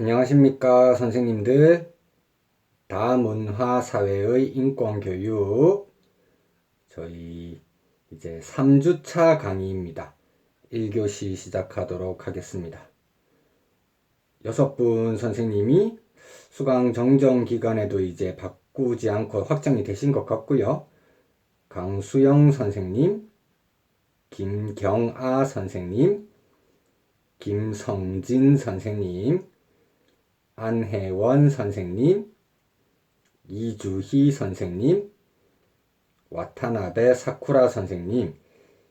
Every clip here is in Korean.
안녕하십니까 선생님들. 다문화 사회의 인권교육. 저희 이제 3주차 강의입니다. 1교시 시작하도록 하겠습니다. 여섯 분 선생님이 수강 정정 기간에도 이제 바꾸지 않고 확정이 되신 것 같고요. 강수영 선생님 김경아 선생님 김성진 선생님 안혜원 선생님, 이주희 선생님, 와타나베 사쿠라 선생님,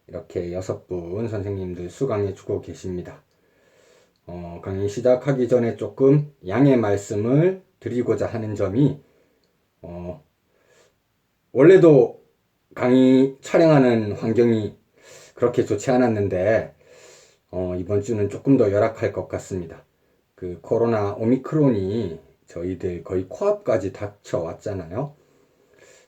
이렇게 여섯 분 선생님들 수강해 주고 계십니다. 어, 강의 시작하기 전에 조금 양해 말씀을 드리고자 하는 점이, 어, 원래도 강의 촬영하는 환경이 그렇게 좋지 않았는데, 어, 이번 주는 조금 더 열악할 것 같습니다. 그 코로나 오미크론이 저희들 거의 코앞까지 닥쳐왔잖아요.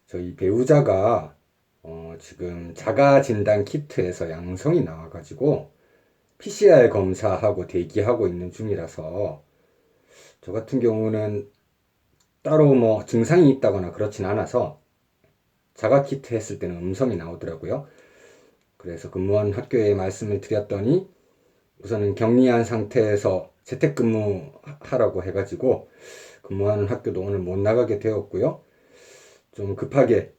저희 배우자가 어 지금 자가 진단 키트에서 양성이 나와가지고 PCR 검사하고 대기하고 있는 중이라서 저 같은 경우는 따로 뭐 증상이 있다거나 그렇진 않아서 자가 키트 했을 때는 음성이 나오더라고요. 그래서 근무한 학교에 말씀을 드렸더니 우선은 격리한 상태에서 재택근무 하라고 해가지고 근무하는 학교도 오늘 못 나가게 되었고요. 좀 급하게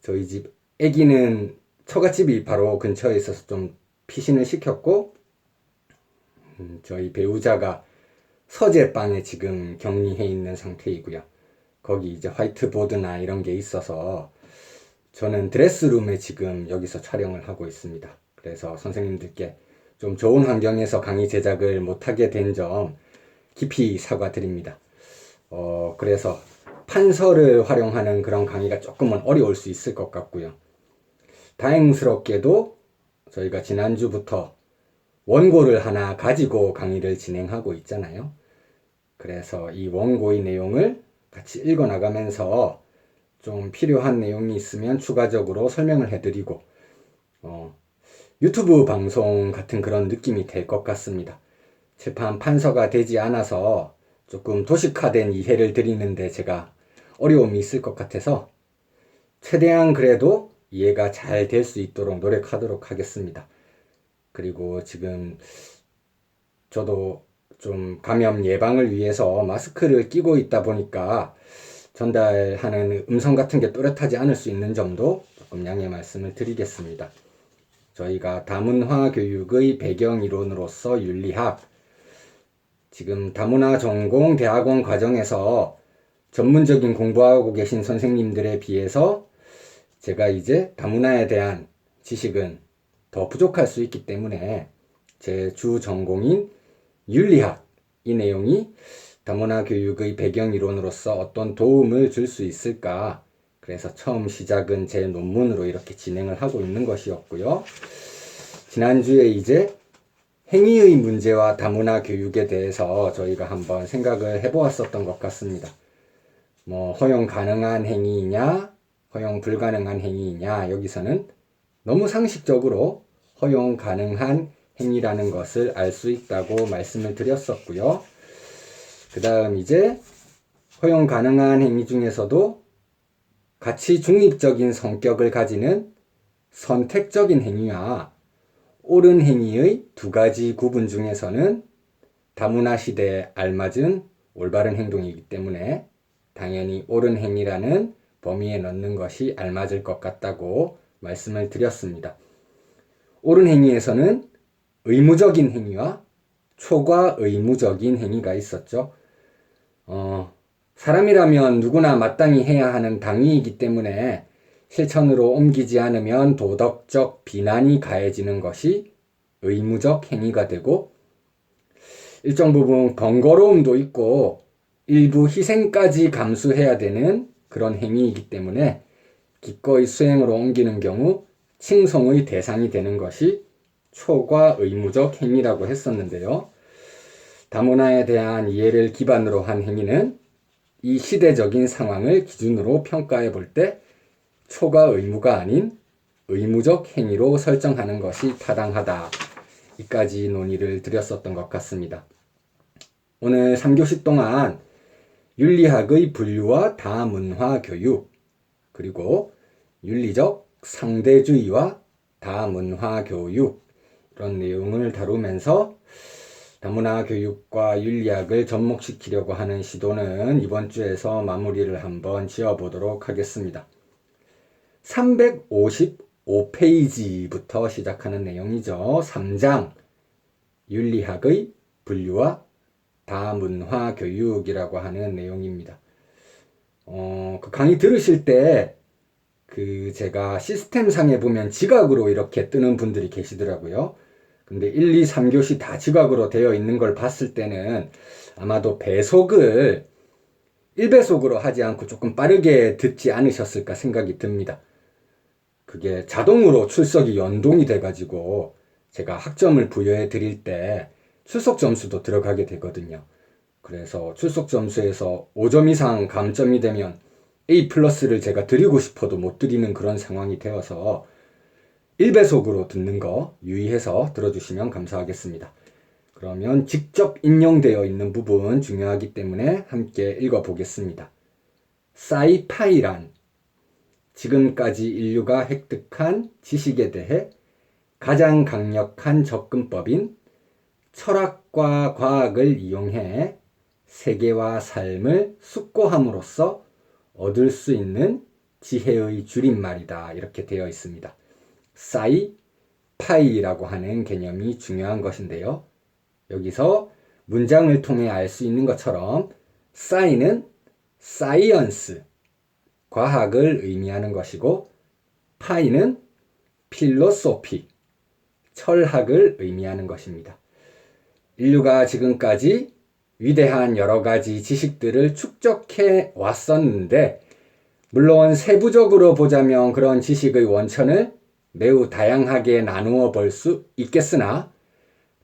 저희 집 아기는 처갓집이 바로 근처에 있어서 좀 피신을 시켰고 음, 저희 배우자가 서재방에 지금 격리해 있는 상태이고요. 거기 이제 화이트보드나 이런 게 있어서 저는 드레스룸에 지금 여기서 촬영을 하고 있습니다. 그래서 선생님들께 좀 좋은 환경에서 강의 제작을 못하게 된 점 깊이 사과드립니다. 어, 그래서 판서를 활용하는 그런 강의가 조금은 어려울 수 있을 것 같고요. 다행스럽게도 저희가 지난주부터 원고를 하나 가지고 강의를 진행하고 있잖아요. 그래서 이 원고의 내용을 같이 읽어 나가면서 좀 필요한 내용이 있으면 추가적으로 설명을 해드리고, 어, 유튜브 방송 같은 그런 느낌이 될 것 같습니다. 재판 판서가 되지 않아서 조금 도식화된 이해를 드리는데 제가 어려움이 있을 것 같아서 최대한 그래도 이해가 잘 될 수 있도록 노력하도록 하겠습니다. 그리고 지금 저도 좀 감염 예방을 위해서 마스크를 끼고 있다 보니까 전달하는 음성 같은 게 또렷하지 않을 수 있는 점도 조금 양해 말씀을 드리겠습니다. 저희가 다문화 교육의 배경 이론으로서 윤리학, 지금 다문화 전공 대학원 과정에서 전문적인 공부하고 계신 선생님들에 비해서 제가 이제 다문화에 대한 지식은 더 부족할 수 있기 때문에 제 주 전공인 윤리학 이 내용이 다문화 교육의 배경 이론으로서 어떤 도움을 줄 수 있을까 그래서 처음 시작은 제 논문으로 이렇게 진행을 하고 있는 것이었고요. 지난주에 이제 행위의 문제와 다문화 교육에 대해서 저희가 한번 생각을 해보았었던 것 같습니다. 뭐, 허용 가능한 행위이냐, 허용 불가능한 행위이냐, 여기서는 너무 상식적으로 허용 가능한 행위라는 것을 알 수 있다고 말씀을 드렸었고요. 그 다음 이제 허용 가능한 행위 중에서도 가치 중립적인 성격을 가지는 선택적인 행위와 옳은 행위의 두 가지 구분 중에서는 다문화 시대에 알맞은 올바른 행동이기 때문에 당연히 옳은 행위라는 범위에 넣는 것이 알맞을 것 같다고 말씀을 드렸습니다. 옳은 행위에서는 의무적인 행위와 초과 의무적인 행위가 있었죠. 어, 사람이라면 누구나 마땅히 해야 하는 당위이기 때문에 실천으로 옮기지 않으면 도덕적 비난이 가해지는 것이 의무적 행위가 되고 일정 부분 번거로움도 있고 일부 희생까지 감수해야 되는 그런 행위이기 때문에 기꺼이 수행으로 옮기는 경우 칭송의 대상이 되는 것이 초과 의무적 행위라고 했었는데요. 다문화에 대한 이해를 기반으로 한 행위는 이 시대적인 상황을 기준으로 평가해 볼 때 초과 의무가 아닌 의무적 행위로 설정하는 것이 타당하다. 이까지 논의를 드렸었던 것 같습니다. 오늘 3교시 동안 윤리학의 분류와 다문화 교육, 그리고 윤리적 상대주의와 다문화 교육, 이런 내용을 다루면서 다문화 교육과 윤리학을 접목시키려고 하는 시도는 이번 주에서 마무리를 한번 지어보도록 하겠습니다. 355페이지부터 시작하는 내용이죠. 3장 윤리학의 분류와 다문화 교육이라고 하는 내용입니다. 어, 그 강의 들으실 때, 그, 제가 시스템상에 보면 지각으로 이렇게 뜨는 분들이 계시더라고요. 근데 1, 2, 3교시 다 지각으로 되어 있는 걸 봤을 때는 아마도 배속을 1배속으로 하지 않고 조금 빠르게 듣지 않으셨을까 생각이 듭니다. 그게 자동으로 출석이 연동이 돼가지고 제가 학점을 부여해 드릴 때 출석 점수도 들어가게 되거든요. 그래서 출석 점수에서 5점 이상 감점이 되면 A 플러스를 제가 드리고 싶어도 못 드리는 그런 상황이 되어서 1배속으로 듣는 거 유의해서 들어주시면 감사하겠습니다. 그러면 직접 인용되어 있는 부분 중요하기 때문에 함께 읽어보겠습니다. 사이파이란 지금까지 인류가 획득한 지식에 대해 가장 강력한 접근법인 철학과 과학을 이용해 세계와 삶을 숙고함으로써 얻을 수 있는 지혜의 줄임말이다. 이렇게 되어 있습니다. 사이, 파이라고 하는 개념이 중요한 것인데요. 여기서 문장을 통해 알 수 있는 것처럼 사이는 사이언스, 과학을 의미하는 것이고 파이는 필로소피, 철학을 의미하는 것입니다. 인류가 지금까지 위대한 여러 가지 지식들을 축적해 왔었는데, 물론 세부적으로 보자면 그런 지식의 원천을 매우 다양하게 나누어 볼 수 있겠으나,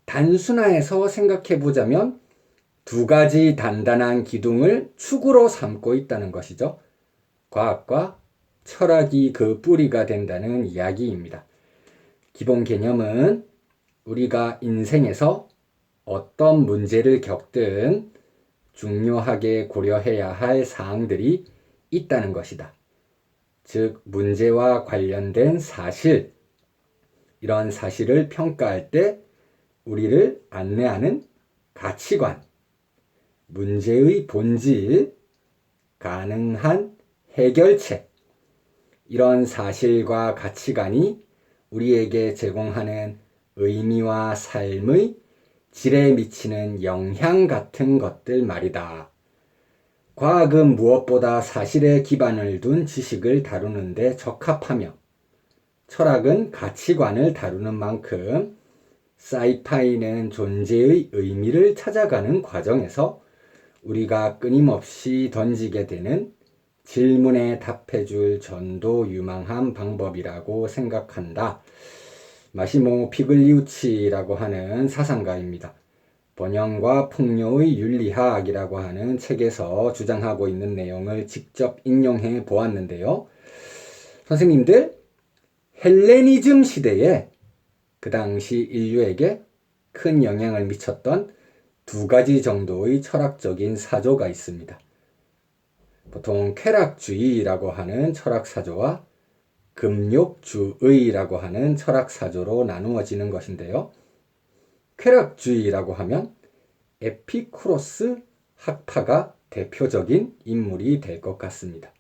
단순화해서 생각해 보자면 두 가지 단단한 기둥을 축으로 삼고 있다는 것이죠. 과학과 철학이 그 뿌리가 된다는 이야기입니다. 기본 개념은 우리가 인생에서 어떤 문제를 겪든 중요하게 고려해야 할 사항들이 있다는 것이다. 즉, 문제와 관련된 사실, 이런 사실을 평가할 때 우리를 안내하는 가치관, 문제의 본질, 가능한 해결책, 이런 사실과 가치관이 우리에게 제공하는 의미와 삶의 질에 미치는 영향 같은 것들 말이다. 과학은 무엇보다 사실에 기반을 둔 지식을 다루는데 적합하며 철학은 가치관을 다루는 만큼 사이파이는 존재의 의미를 찾아가는 과정에서 우리가 끊임없이 던지게 되는 질문에 답해줄 전도 유망한 방법이라고 생각한다. 마시모 피글리우치라고 하는 사상가입니다. 번영과 풍요의 윤리학이라고 하는 책에서 주장하고 있는 내용을 직접 인용해 보았는데요. 선생님들, 헬레니즘 시대에 그 당시 인류에게 큰 영향을 미쳤던 두 가지 정도의 철학적인 사조가 있습니다. 보통 쾌락주의라고 하는 철학 사조와 금욕주의라고 하는 철학 사조로 나누어지는 것인데요. 쾌락주의라고 하면 에피쿠로스 학파가 대표적인 인물이 될 것 같습니다.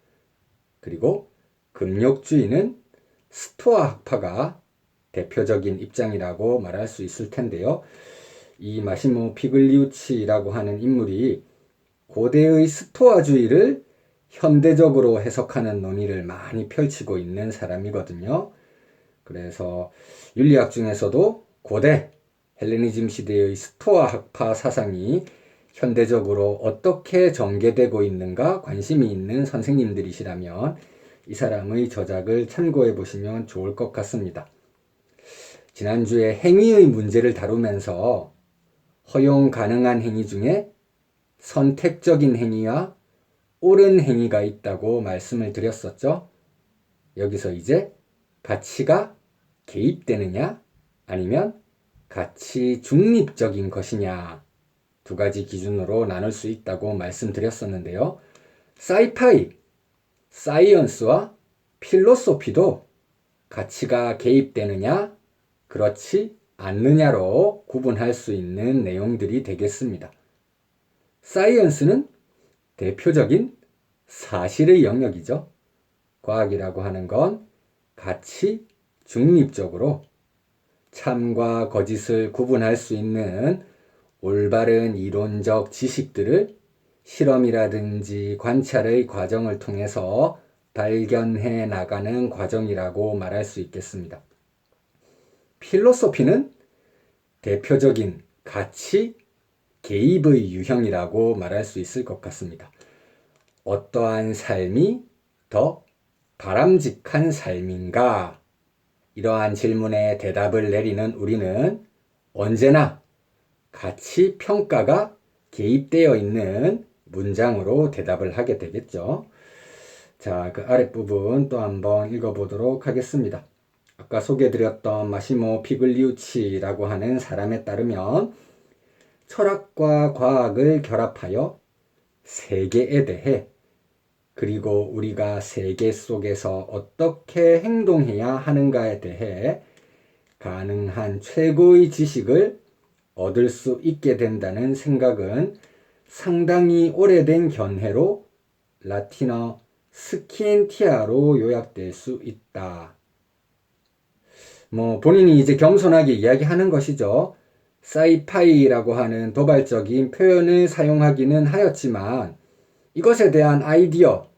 그리고 금욕주의는 스토아 학파가 대표적인 입장이라고 말할 수 있을 텐데요. 이 마시모 피글리우치라고 하는 인물이 고대의 스토아주의를 현대적으로 해석하는 논의를 많이 펼치고 있는 사람이거든요. 그래서 윤리학 중에서도 고대 헬레니즘 시대의 스토아 학파 사상이 현대적으로 어떻게 전개되고 있는가 관심이 있는 선생님들이시라면 이 사람의 저작을 참고해 보시면 좋을 것 같습니다. 지난주에 행위의 문제를 다루면서 허용 가능한 행위 중에 선택적인 행위와 옳은 행위가 있다고 말씀을 드렸었죠. 여기서 이제 가치가 개입되느냐 아니면 가치 중립적인 것이냐 두 가지 기준으로 나눌 수 있다고 말씀드렸었는데요. 사이파이, 사이언스와 필로소피도 가치가 개입되느냐, 그렇지 않느냐로 구분할 수 있는 내용들이 되겠습니다. 사이언스는 대표적인 사실의 영역이죠. 과학이라고 하는 건 가치 중립적으로 참과 거짓을 구분할 수 있는 올바른 이론적 지식들을 실험이라든지 관찰의 과정을 통해서 발견해 나가는 과정이라고 말할 수 있겠습니다. 필로소피는 대표적인 가치 개입의 유형이라고 말할 수 있을 것 같습니다. 어떠한 삶이 더 바람직한 삶인가? 이러한 질문에 대답을 내리는 우리는 언제나 가치 평가가 개입되어 있는 문장으로 대답을 하게 되겠죠. 자, 그 아랫부분 또 한번 읽어보도록 하겠습니다. 아까 소개해드렸던 마시모 피글리우치라고 하는 사람에 따르면 철학과 과학을 결합하여 세계에 대해 그리고 우리가 세계 속에서 어떻게 행동해야 하는가에 대해 가능한 최고의 지식을 얻을 수 있게 된다는 생각은 상당히 오래된 견해로 라틴어 스키엔티아로 요약될 수 있다. 뭐 본인이 이제 겸손하게 이야기하는 것이죠. 사이파이라고 하는 도발적인 표현을 사용하기는 하였지만 이것에 대한 아이디어,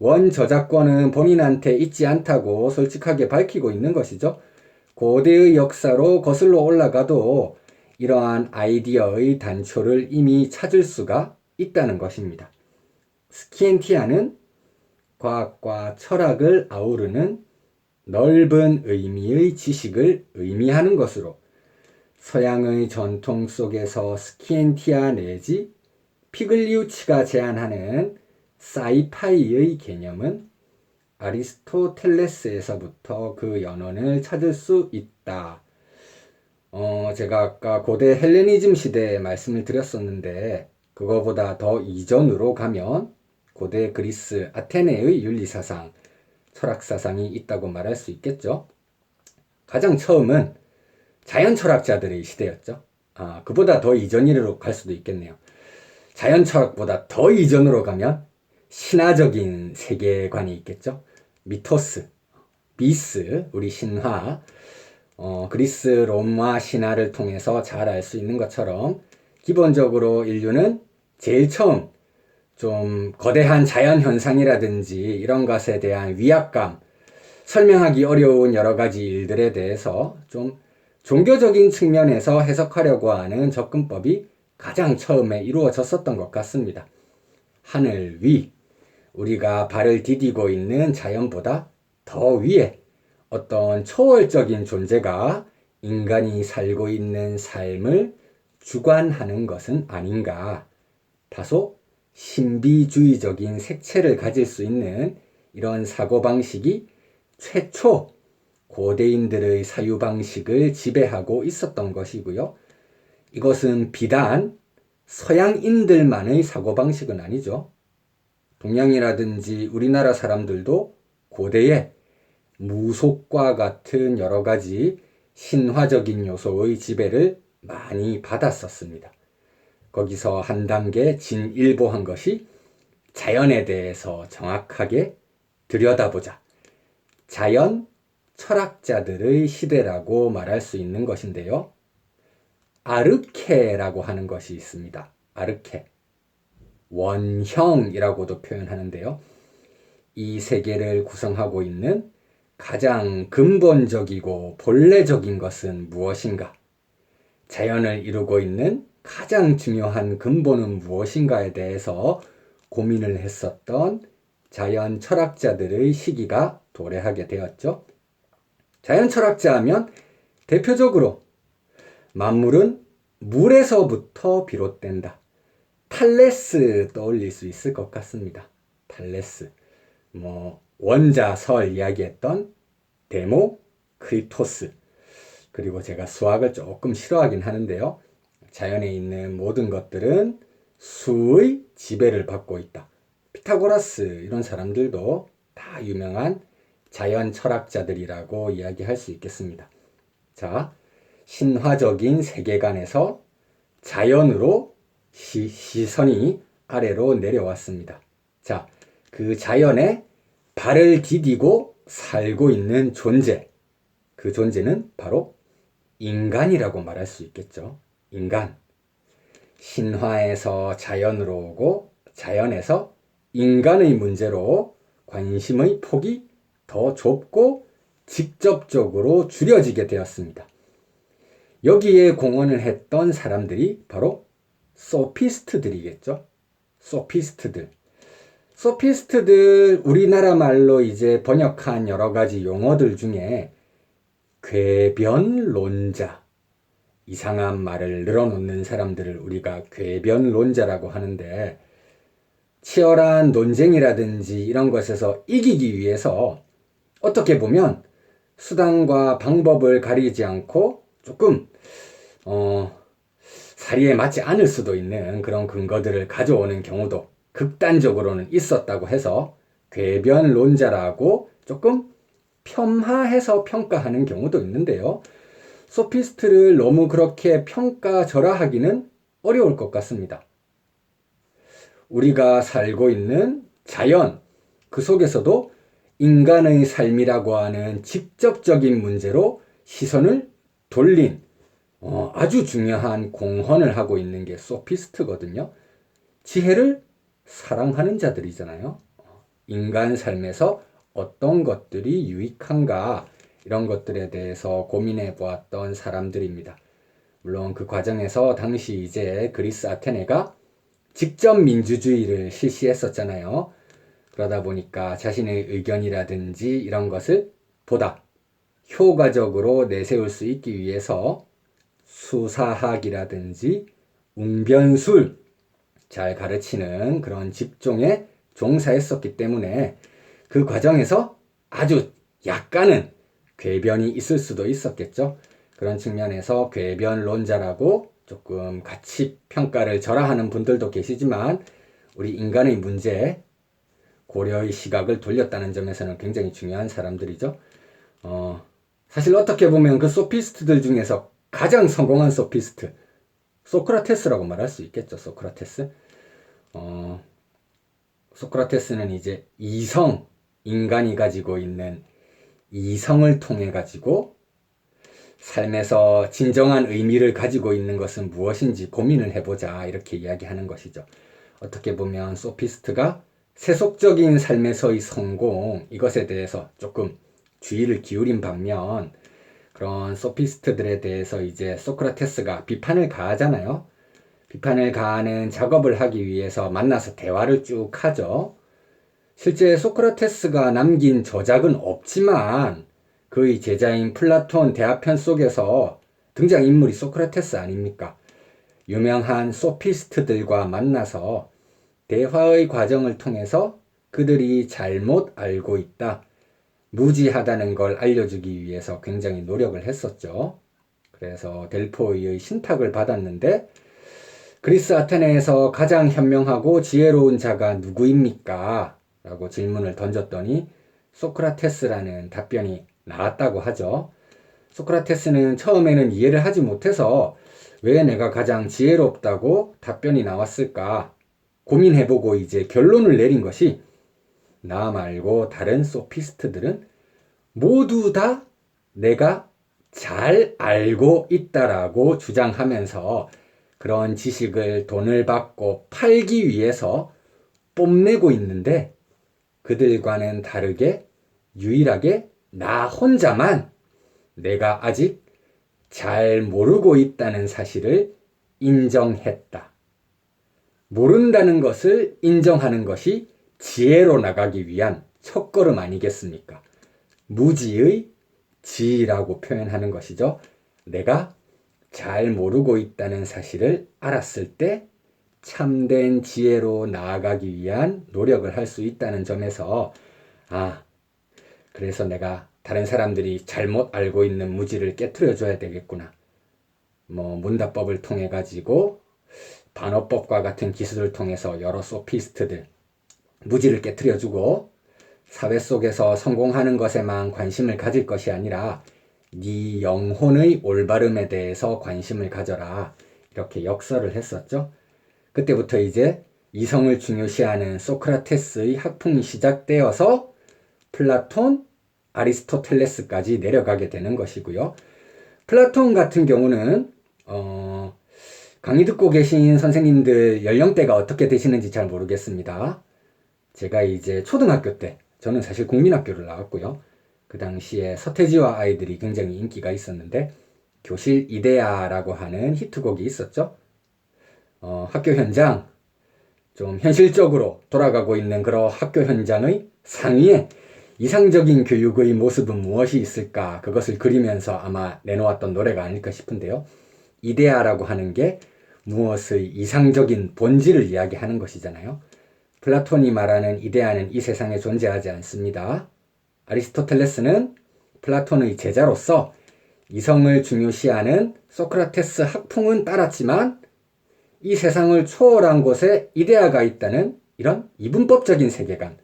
원 저작권은 본인한테 있지 않다고 솔직하게 밝히고 있는 것이죠. 고대의 역사로 거슬러 올라가도 이러한 아이디어의 단초를 이미 찾을 수가 있다는 것입니다. 스키엔티아는 과학과 철학을 아우르는 넓은 의미의 지식을 의미하는 것으로 서양의 전통 속에서 스키엔티아 내지 피글리우치가 제안하는 사이파이의 개념은 아리스토텔레스에서부터 그 연원을 찾을 수 있다. 어, 제가 아까 고대 헬레니즘 시대에 말씀을 드렸었는데, 그거보다 더 이전으로 가면 고대 그리스 아테네의 윤리사상, 철학사상이 있다고 말할 수 있겠죠. 가장 처음은 자연 철학자들의 시대였죠. 아, 그보다 더 이전으로 갈 수도 있겠네요. 자연 철학보다 더 이전으로 가면 신화적인 세계관이 있겠죠. 미토스, 미스, 우리 신화, 어, 그리스 로마 신화를 통해서 잘 알 수 있는 것처럼 기본적으로 인류는 제일 처음 좀 거대한 자연 현상이라든지 이런 것에 대한 위압감, 설명하기 어려운 여러 가지 일들에 대해서 좀 종교적인 측면에서 해석하려고 하는 접근법이 가장 처음에 이루어졌었던 것 같습니다. 하늘 위, 우리가 발을 디디고 있는 자연보다 더 위에 어떤 초월적인 존재가 인간이 살고 있는 삶을 주관하는 것은 아닌가. 다소 신비주의적인 색채를 가질 수 있는 이런 사고방식이 최초 고대인들의 사유방식을 지배하고 있었던 것이고요. 이것은 비단 서양인들만의 사고방식은 아니죠. 동양이라든지 우리나라 사람들도 고대에 무속과 같은 여러 가지 신화적인 요소의 지배를 많이 받았었습니다. 거기서 한 단계 진일보한 것이 자연에 대해서 정확하게 들여다보자. 자연 철학자들의 시대라고 말할 수 있는 것인데요. 아르케라고 하는 것이 있습니다. 아르케. 원형이라고도 표현하는데요. 이 세계를 구성하고 있는 가장 근본적이고 본래적인 것은 무엇인가? 자연을 이루고 있는 가장 중요한 근본은 무엇인가에 대해서 고민을 했었던 자연 철학자들의 시기가 도래하게 되었죠. 자연 철학자 하면 대표적으로 만물은 물에서부터 비롯된다. 탈레스 떠올릴 수 있을 것 같습니다. 탈레스. 뭐, 원자설 이야기했던 데모 크리토스. 그리고 제가 수학을 조금 싫어하긴 하는데요. 자연에 있는 모든 것들은 수의 지배를 받고 있다. 피타고라스 이런 사람들도 다 유명한 자연 철학자들이라고 이야기할 수 있겠습니다. 자, 신화적인 세계관에서 자연으로 시, 시선이 아래로 내려왔습니다. 자, 그 자연에 발을 디디고 살고 있는 존재. 그 존재는 바로 인간이라고 말할 수 있겠죠. 인간. 신화에서 자연으로 오고 자연에서 인간의 문제로 관심의 폭이 더 좁고 직접적으로 줄여지게 되었습니다. 여기에 공헌을 했던 사람들이 바로 소피스트들이겠죠. 소피스트들. 소피스트들 우리나라 말로 이제 번역한 여러 가지 용어들 중에 궤변론자 이상한 말을 늘어놓는 사람들을 우리가 궤변론자라고 하는데 치열한 논쟁이라든지 이런 것에서 이기기 위해서 어떻게 보면 수단과 방법을 가리지 않고 조금 어 사리에 맞지 않을 수도 있는 그런 근거들을 가져오는 경우도 극단적으로는 있었다고 해서 궤변론자라고 조금 폄하해서 평가하는 경우도 있는데요. 소피스트를 너무 그렇게 평가절하하기는 어려울 것 같습니다. 우리가 살고 있는 자연, 그 속에서도 인간의 삶이라고 하는 직접적인 문제로 시선을 돌린 어, 아주 중요한 공헌을 하고 있는 게 소피스트거든요. 지혜를 사랑하는 자들이잖아요. 인간 삶에서 어떤 것들이 유익한가 이런 것들에 대해서 고민해 보았던 사람들입니다. 물론 그 과정에서 당시 이제 그리스 아테네가 직접 민주주의를 실시했었잖아요. 그러다 보니까 자신의 의견이라든지 이런 것을 보다 효과적으로 내세울 수 있기 위해서 수사학이라든지 웅변술 잘 가르치는 그런 직종에 종사했었기 때문에 그 과정에서 아주 약간은 궤변이 있을 수도 있었겠죠. 그런 측면에서 궤변론자라고 조금 가치 평가를 절하하는 분들도 계시지만 우리 인간의 문제 고려의 시각을 돌렸다는 점에서는 굉장히 중요한 사람들이죠. 어, 사실 어떻게 보면 그 소피스트들 중에서 가장 성공한 소피스트 소크라테스라고 말할 수 있겠죠. 소크라테스. 어, 소크라테스는 이제 이성 인간이 가지고 있는 이성을 통해 가지고 삶에서 진정한 의미를 가지고 있는 것은 무엇인지 고민을 해보자 이렇게 이야기하는 것이죠. 어떻게 보면 소피스트가 세속적인 삶에서의 성공 이것에 대해서 조금 주의를 기울인 반면 그런 소피스트들에 대해서 이제 소크라테스가 비판을 가하잖아요. 비판을 가하는 작업을 하기 위해서 만나서 대화를 쭉 하죠. 실제 소크라테스가 남긴 저작은 없지만 그의 제자인 플라톤 대화편 속에서 등장인물이 소크라테스 아닙니까? 유명한 소피스트들과 만나서 대화의 과정을 통해서 그들이 잘못 알고 있다. 무지하다는 걸 알려주기 위해서 굉장히 노력을 했었죠. 그래서 델포이의 신탁을 받았는데 그리스 아테네에서 가장 현명하고 지혜로운 자가 누구입니까? 라고 질문을 던졌더니 소크라테스라는 답변이 나왔다고 하죠. 소크라테스는 처음에는 이해를 하지 못해서 왜 내가 가장 지혜롭다고 답변이 나왔을까 고민해보고 이제 결론을 내린 것이 나 말고 다른 소피스트들은 모두 다 내가 잘 알고 있다라고 주장하면서 그런 지식을 돈을 받고 팔기 위해서 뽐내고 있는데 그들과는 다르게 유일하게 나 혼자만 내가 아직 잘 모르고 있다는 사실을 인정했다. 모른다는 것을 인정하는 것이 지혜로 나가기 위한 첫걸음 아니겠습니까? 무지의 지라고 표현하는 것이죠. 내가 잘 모르고 있다는 사실을 알았을 때 참된 지혜로 나아가기 위한 노력을 할 수 있다는 점에서 아, 그래서 내가 다른 사람들이 잘못 알고 있는 무지를 깨뜨려 줘야 되겠구나. 뭐 문답법을 통해 가지고 반어법과 같은 기술을 통해서 여러 소피스트들 무지를 깨뜨려주고 사회 속에서 성공하는 것에만 관심을 가질 것이 아니라 네 영혼의 올바름에 대해서 관심을 가져라 이렇게 역설을 했었죠. 그때부터 이제 이성을 중요시하는 소크라테스의 학풍이 시작되어서 플라톤, 아리스토텔레스까지 내려가게 되는 것이고요. 플라톤 같은 경우는 어, 강의 듣고 계신 선생님들 연령대가 어떻게 되시는지 잘 모르겠습니다. 제가 이제 초등학교 때 저는 사실 국민학교를 나왔고요. 그 당시에 서태지와 아이들이 굉장히 인기가 있었는데 교실 이데아라고 하는 히트곡이 있었죠. 어, 학교 현장 좀 현실적으로 돌아가고 있는 그런 학교 현장의 상위에 이상적인 교육의 모습은 무엇이 있을까 그것을 그리면서 아마 내놓았던 노래가 아닐까 싶은데요. 이데아라고 하는 게 무엇의 이상적인 본질을 이야기하는 것이잖아요. 플라톤이 말하는 이데아는 이 세상에 존재하지 않습니다. 아리스토텔레스는 플라톤의 제자로서 이성을 중요시하는 소크라테스 학풍은 따랐지만 이 세상을 초월한 곳에 이데아가 있다는 이런 이분법적인 세계관,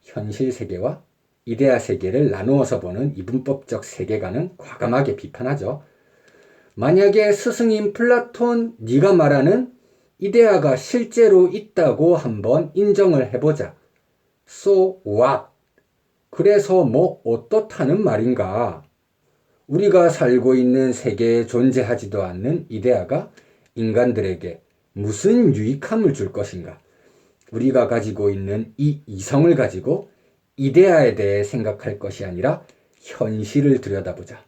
현실 세계와 이데아 세계를 나누어서 보는 이분법적 세계관은 과감하게 비판하죠. 만약에 스승인 플라톤 네가 말하는 이데아가 실제로 있다고 한번 인정을 해보자. So what? 그래서 뭐 어떻다는 말인가? 우리가 살고 있는 세계에 존재하지도 않는 이데아가 인간들에게 무슨 유익함을 줄 것인가? 우리가 가지고 있는 이 이성을 가지고 이데아에 대해 생각할 것이 아니라 현실을 들여다보자.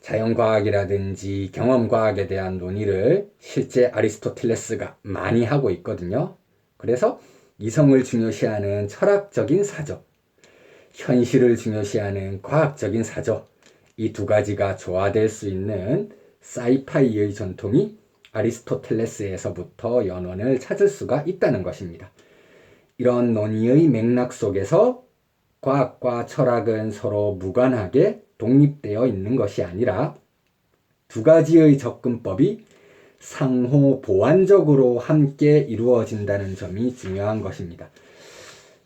자연과학이라든지 경험과학에 대한 논의를 실제 아리스토텔레스가 많이 하고 있거든요. 그래서 이성을 중요시하는 철학적인 사조, 현실을 중요시하는 과학적인 사조, 이 두 가지가 조화될 수 있는 사이파이의 전통이 아리스토텔레스에서부터 연원을 찾을 수가 있다는 것입니다. 이런 논의의 맥락 속에서 과학과 철학은 서로 무관하게 독립되어 있는 것이 아니라 두 가지의 접근법이 상호 보완적으로 함께 이루어진다는 점이 중요한 것입니다.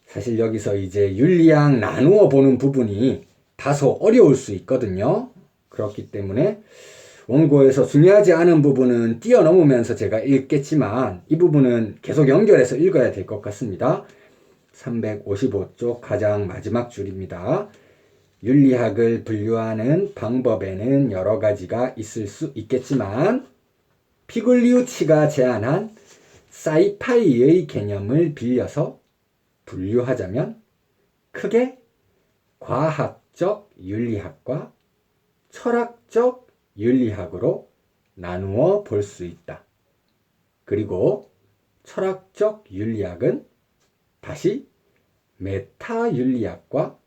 사실 여기서 이제 윤리학 나누어 보는 부분이 다소 어려울 수 있거든요. 그렇기 때문에 원고에서 중요하지 않은 부분은 뛰어넘으면서 제가 읽겠지만 이 부분은 계속 연결해서 읽어야 될 것 같습니다. 355쪽 가장 마지막 줄입니다. 윤리학을 분류하는 방법에는 여러 가지가 있을 수 있겠지만 피글리우치가 제안한 사이파이의 개념을 빌려서 분류하자면 크게 과학적 윤리학과 철학적 윤리학으로 나누어 볼 수 있다. 그리고 철학적 윤리학은 다시 메타 윤리학과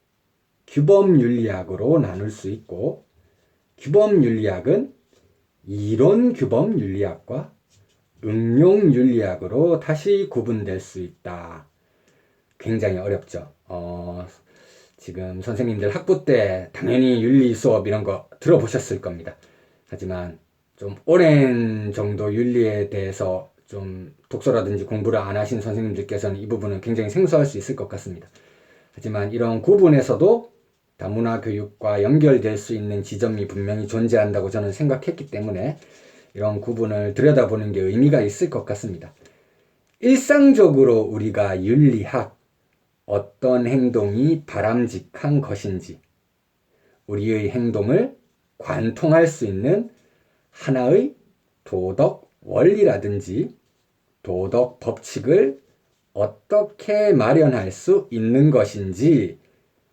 규범 윤리학으로 나눌 수 있고 규범 윤리학은 이론 규범 윤리학과 응용 윤리학으로 다시 구분될 수 있다. 굉장히 어렵죠. 어, 지금 선생님들 학부 때 당연히 윤리 수업 이런 거 들어보셨을 겁니다. 하지만 좀 오랜 정도 윤리에 대해서 좀 독서라든지 공부를 안 하신 선생님들께서는 이 부분은 굉장히 생소할 수 있을 것 같습니다. 하지만 이런 구분에서도 다문화 교육과 연결될 수 있는 지점이 분명히 존재한다고 저는 생각했기 때문에 이런 구분을 들여다보는 게 의미가 있을 것 같습니다. 일상적으로 우리가 윤리학, 어떤 행동이 바람직한 것인지, 우리의 행동을 관통할 수 있는 하나의 도덕 원리라든지 도덕 법칙을 어떻게 마련할 수 있는 것인지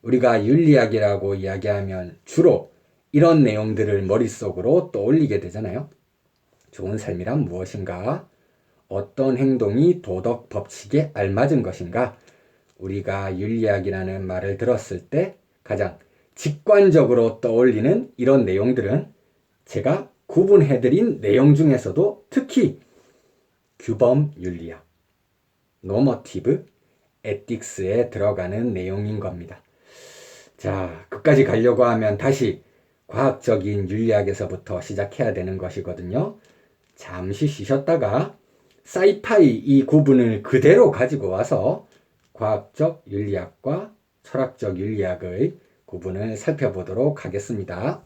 우리가 윤리학이라고 이야기하면 주로 이런 내용들을 머릿속으로 떠올리게 되잖아요. 좋은 삶이란 무엇인가? 어떤 행동이 도덕 법칙에 알맞은 것인가? 우리가 윤리학이라는 말을 들었을 때 가장 직관적으로 떠올리는 이런 내용들은 제가 구분해드린 내용 중에서도 특히 규범 윤리학, 노머티브, 에틱스에 들어가는 내용인 겁니다. 자, 끝까지 가려고 하면 다시 과학적인 윤리학에서부터 시작해야 되는 것이거든요. 잠시 쉬셨다가 사이파이 이 구분을 그대로 가지고 와서 과학적 윤리학과 철학적 윤리학의 구분을 살펴보도록 하겠습니다.